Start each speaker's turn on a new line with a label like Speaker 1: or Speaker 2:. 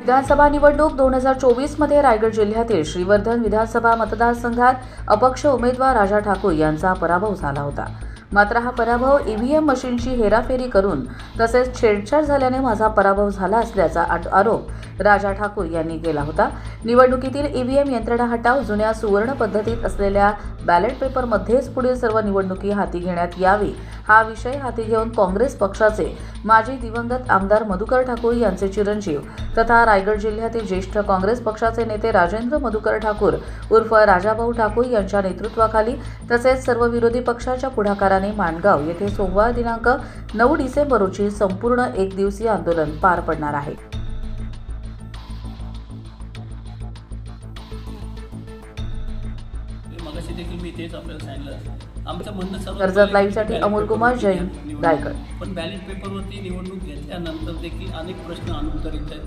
Speaker 1: विधानसभा निवडणूक दोन हजार चोवीसमध्ये रायगड जिल्ह्यातील श्रीवर्धन विधानसभा मतदारसंघात अपक्ष उमेदवार राजा ठाकूर यांचा पराभव झाला होता. मात्र हा पराभव ईव्हीएम मशीनची हेराफेरी करून तसेच छेडछाड झाल्याने माझा पराभव झाला असल्याचा आरोप राजा ठाकूर यांनी केला होता. निवडणुकीतील ईव्हीएम यंत्रणा हटाव जुन्या सुवर्ण पद्धतीत असलेल्या बॅलेट पेपरमध्येच पुढील सर्व निवडणुकी हाती घेण्यात यावी हा विषय हाती घेऊन काँग्रेस पक्षाचे माजी दिवंगत आमदार मधुकर ठाकूर यांचे चिरंजीव तथा रायगड जिल्ह्यातील ज्येष्ठ काँग्रेस पक्षाचे नेते राजेंद्र मधुकर ठाकूर उर्फ राजाभाऊ ठाकूर यांच्या नेतृत्वाखाली तसेच सर्व विरोधी पक्षाच्या पुढाकाराने माणगाव येथे सोमवार दिनांक नऊ डिसेंबर रोजी संपूर्ण एक दिवसीय आंदोलन पार पडणार आहे.
Speaker 2: मगाशी देखील मी तेच आपल्याला सांगितलं आमचं म्हणणं सर्व
Speaker 1: कर्जत लाईव्हसाठी अमोल कुमार जैन, रायगड.
Speaker 2: पण बॅलेट पेपरवरती निवडणूक घेतल्यानंतर देखील अनेक प्रश्न अनुत्तरित आहेत